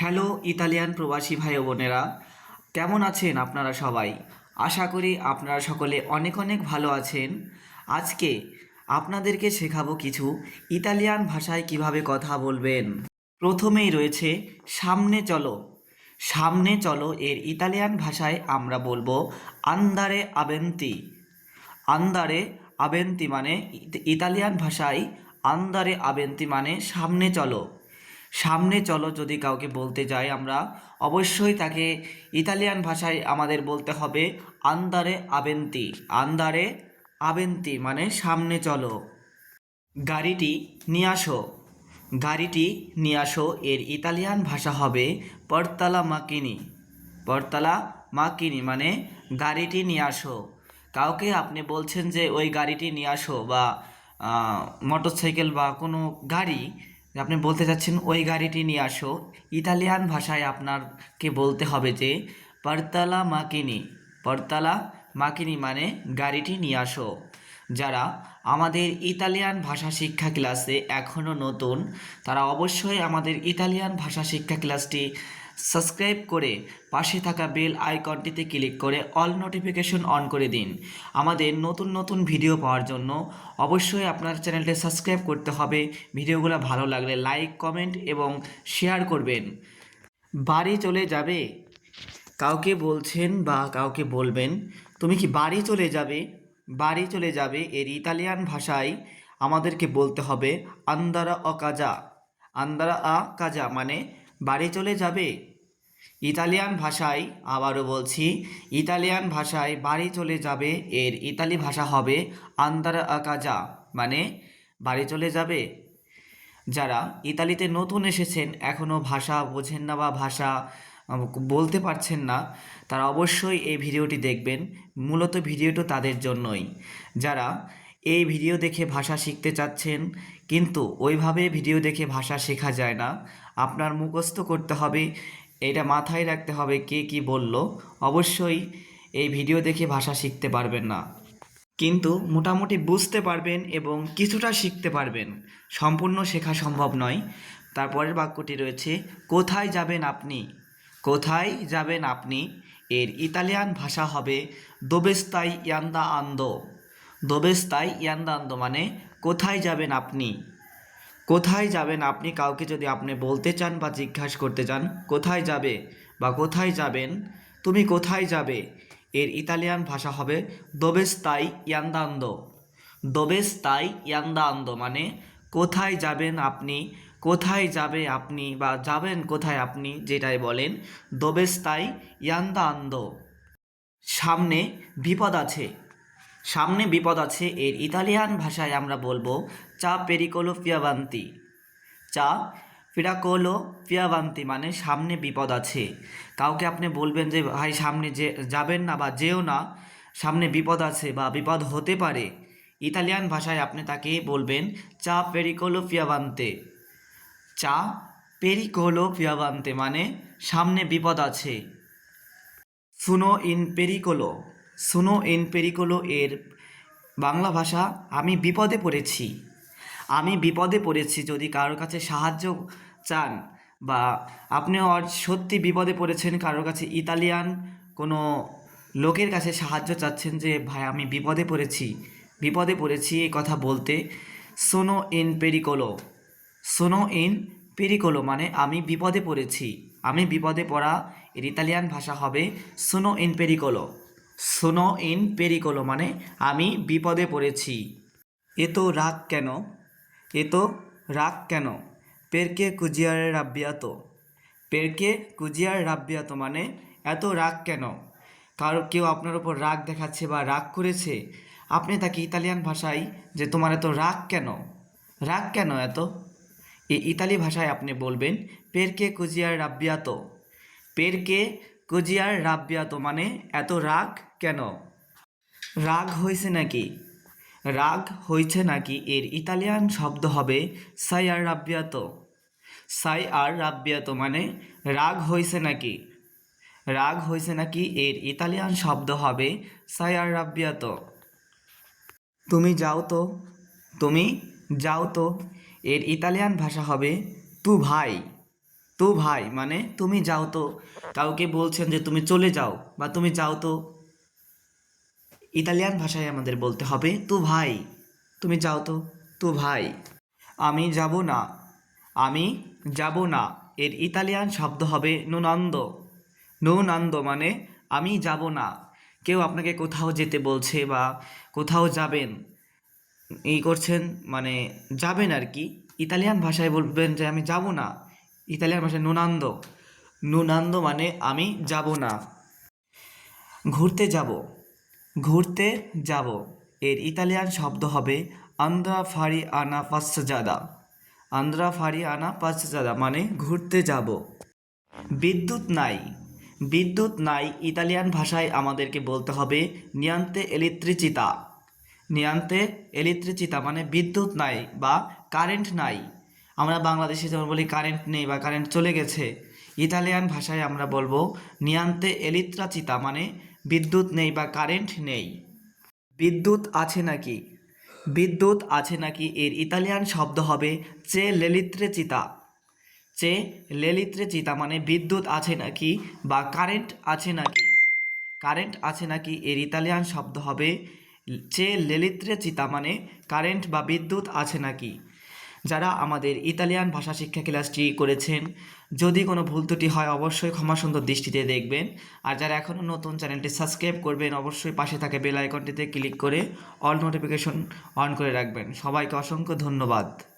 Hello Italian প্রবাসী ভাই বোনেরা, কেমন আছেন আপনারা সবাই? আশা করি আপনারা সকলে অনেক অনেক ভালো আছেন। আজকে আপনাদেরকে শেখাবো কিছু ইতালিয়ান ভাষায় কীভাবে কথা বলবেন। প্রথমেই রয়েছে, সামনে চলো। সামনে চলো এর ইতালিয়ান ভাষায় আমরা বলব আন্দারে আবেন্তি। আন্দারে আবেন্তি মানে ইত- ইতালিয়ান ভাষায় আন্দারে আবেন্তি মানে সামনে চলো। সামনে চলো যদি কাউকে বলতে যাই আমরা, অবশ্যই তাকে ইতালিয়ান ভাষায় আমাদের বলতে হবে আন্দারে আবেন্তি। আন্দারে আবেন্তি মানে সামনে চলো। গাড়িটি নিয়ে আসো। গাড়িটি নিয়ে আসো, এর ইতালিয়ান ভাষা হবে পর্তালা মাকিনি। পর্তালা মাকিনি মানে গাড়িটি নিয়ে আসো। কাউকে আপনি বলছেন যে ওই গাড়িটি নিয়ে আসো বা মোটর সাইকেল বা কোনো গাড়ি আপনি বলতে চাচ্ছেন, ওই গাড়িটি নিয়ে আসো। ইতালিয়ান ভাষায় আপনাকে বলতে হবে যে, পরতালা মাকিনি। পরতালা মাকিনি মানে গাড়িটি নিয়ে আসো। যারা আমাদের ইতালিয়ান ভাষা শিক্ষা ক্লাসে এখনও নতুন, তারা অবশ্যই আমাদের ইতালিয়ান ভাষা শিক্ষা ক্লাসটি সাবস্ক্রাইব করে পাশে থাকা বেল আইকনটিতে ক্লিক করে অল নোটিফিকেশন অন করে দিন। আমাদের নতুন নতুন ভিডিও পাওয়ার জন্য অবশ্যই আপনার চ্যানেলটি সাবস্ক্রাইব করতে হবে। ভিডিওগুলো ভালো লাগলে লাইক, কমেন্ট এবং শেয়ার করবেন। বাড়ি চলে যাবে? কাউকে বলছেন বা কাউকে বলবেন? তুমি কি বাড়ি চলে যাবে? বাড়ি চলে যাবে এর ইতালিয়ান ভাষায় আমাদেরকে বলতে হবে আন্দারা অকাজা আন্দারা আ কাজা মানে বাড়ি চলে যাবে? ইতালিয়ান ভাষায় আবারও বলছি, ইতালিয়ান ভাষায় বাড়ি চলে যাবে এর ইতালি ভাষা হবে আন্দারা আ কাজা মানে বাড়ি চলে যাবে? যারা ইতালিতে নতুন এসেছেন এখনও ভাষা বোঝেন না বা ভাষা বলতে পারছেন না, তারা অবশ্যই এই ভিডিওটি দেখবেন, মূলত ভিডিওটা তাদের জন্যই। যারা এই ভিডিও দেখে ভাষা শিখতে চাচ্ছেন, কিন্তু ওইভাবে ভিডিও দেখে ভাষা শেখা যায় না, আপনার মুখস্থ করতে হবে এটা মাথায় রাখতে হবে কে কি বলল। অবশ্যই এই ভিডিও দেখে ভাষা শিখতে পারবেন না। কিন্তু মোটামুটি বুঝতে পারবেন এবং কিছুটা শিখতে পারবেন। সম্পূর্ণ শেখা সম্ভব নয়। তারপরের বাক্যটি রয়েছে, কোথায় যাবেন আপনি? কোথায় যাবেন আপনি? এর ইতালিয়ান ভাষা হবে, দোবেস্তাই ইয়ান্দা আন্দো। দোবেস্তাই ইয়ান্দা আন্দো মানে কোথায় যাবেন আপনি? কোথায় যাবেন আপনি? কাউকে যদি আপনি বলতে চান বা জিজ্ঞাসা করতে চান, কোথায় যাবে বা কোথায় যাবেন, তুমি কোথায় যাবে? এর ইতালিয়ান ভাষা হবে দোবেস্তাই ইয়ান্দান্দো। দোবেস্তাই ইয়ান্দান্দো মানে কোথায় যাবেন আপনি, কোথায় যাবে আপনি বা যাবেন কোথায় আপনি যেটাই বলেন দোবেস্তাই ইয়ান্দান্দো। সামনে বিপদ আছে। সামনে বিপদ আছে, এর ইতালিয়ান ভাষায় আমরা বলব চা পেরিকোলো পিয়াবান্তি চা ফিরাকোলো পিয়াবান্তি মানে সামনে বিপদ আছে। কাউকে আপনি বলবেন যে, ভাই, সামনে যে, যাবেন না বা যেও না, সামনে বিপদ আছে বা বিপদ হতে পারে। ইতালিয়ান ভাষায় আপনি তাকে বলবেন চা পেরিকোলো পিয়াবান্তে চা পেরিকোলো পিয়াবান্তে মানে সামনে বিপদ আছে। সুনো ইন পেরিকোলো সুনো এন পেরিকোলো এর বাংলা ভাষা, আমি বিপদে পড়েছি। আমি বিপদে পড়েছি যদি কারোর কাছে সাহায্য চান বা আপনি সত্যি বিপদে পড়েছেন কারোর কাছে ইতালিয়ান কোনো লোকের কাছে সাহায্য চাচ্ছেন যে, ভাই, আমি বিপদে পড়েছি বিপদে পড়েছি এই কথা বলতে, সোনো ইন পেরিকোলো সোনো ইন পেরিকোলো মানে আমি বিপদে পড়েছি, আমি বিপদে পড়া এর ইতালিয়ান ভাষা হবে সোনো ইন পেরিকোলো সোনো ইন পেরিকোলো মানে আমি বিপদে পড়েছি। এ তো রাগ কেন? এ তো রাগ কেন? পেরকে কুজিয়ারে রাব্বিয়াতো। পেরকে কুজিয়ার রাব্বিয়াতো মানে এত রাগ কেন? কারও কেউ আপনার উপর রাগ দেখাচ্ছে বা রাগ করেছে? আপনি তাকে ইতালিয়ান ভাষায় যে তোমার এত রাগ কেন? রাগ কেন এত? এই ইতালি ভাষায় আপনি বলবেন, পেরকে কুজিয়ার রাব্বিয়াতো। পেরকে কুজিয়ার রাব্বিয়াতো মানে এত রাগ কেন? রাগ হয়েছে নাকি? রাগ হয়েছে নাকি এর ইতালিয়ান শব্দ হবে সাই আর রাব্বিয়াতো সাই আর রাব্বিয়াতো মানে রাগ হয়েছে নাকি? রাগ হয়েছে নাকি এর ইতালিয়ান শব্দ হবে সাই আর রাব্বিয়াতো তুমি যাও তো। তুমি যাও তো। এর ইতালিয়ান ভাষা হবে তু ভাই। তো ভাই মানে তুমি যাও তো। কাউকে বলছেন যে তুমি চলে যাও বা তুমি যাও তো। ইতালিয়ান ভাষায় আমাদের বলতে হবে, তু ভাই, তুমি যাও তো, তু ভাই, আমি যাব না, আমি যাব না। এর ইতালিয়ান শব্দ হবে নুনন্দ। নুনন্দ মানে আমি যাব না। কেউ আপনাকে কোথাও যেতে বলছে বা কোথাও যাবেন এই করছেন মানে যাবেন আর কি। ইতালিয়ান ভাষায় বলবেন যে, আমি যাব না। ইতালিয়ান ভাষায় নুনান্দ। নুনান্দ মানে আমি যাব না। ঘুরতে যাব। ঘুরতে যাব। এর ইতালিয়ান শব্দ হবে আন্দ্রা ফারি আনা পাসজাদা আন্দ্রা ফারি আনা পাসজাদা মানে ঘুরতে যাব। বিদ্যুৎ নাই। বিদ্যুৎ নাই ইতালিয়ান ভাষায় আমাদেরকে বলতে হবে নিয়ান্তে এলিত্রিচিতা। নিয়ান্তে এলিত্রিচিতা মানে বিদ্যুৎ নাই বা কারেন্ট নাই। আমরা বাংলাদেশে যেমন বলি কারেন্ট নেই বা কারেন্ট চলে গেছে, ইতালিয়ান ভাষায় আমরা বলব নিয়ান্তে এলিত্রাচিতা মানে বিদ্যুৎ নেই বা কারেন্ট নেই। বিদ্যুৎ আছে নাকি? বিদ্যুৎ আছে নাকি এর ইতালিয়ান শব্দ হবে চে লেলিত্রে চিতা চে লেলিত্রে চিতা মানে বিদ্যুৎ আছে নাকি বা কারেন্ট আছে নাকি? কারেন্ট আছে নাকি এর ইতালিয়ান শব্দ হবে চে লেলিত্রে চিতা মানে কারেন্ট বা বিদ্যুৎ আছে নাকি? যারা আমাদের ইতালিয়ান ভাষা শিক্ষা ক্লাসটি করেছেন। যদি কোনো ভুল ত্রুটি হয়, অবশ্যই ক্ষমা সুন্দর দৃষ্টিতে দেখবেন। আর যারা এখনও নতুন চ্যানেলটি সাবস্ক্রাইব করবেন, অবশ্যই পাশে থাকে বেল আইকনটিতে ক্লিক করে অল নোটিফিকেশন অন করে রাখবেন। সবাইকে অসংখ্য ধন্যবাদ।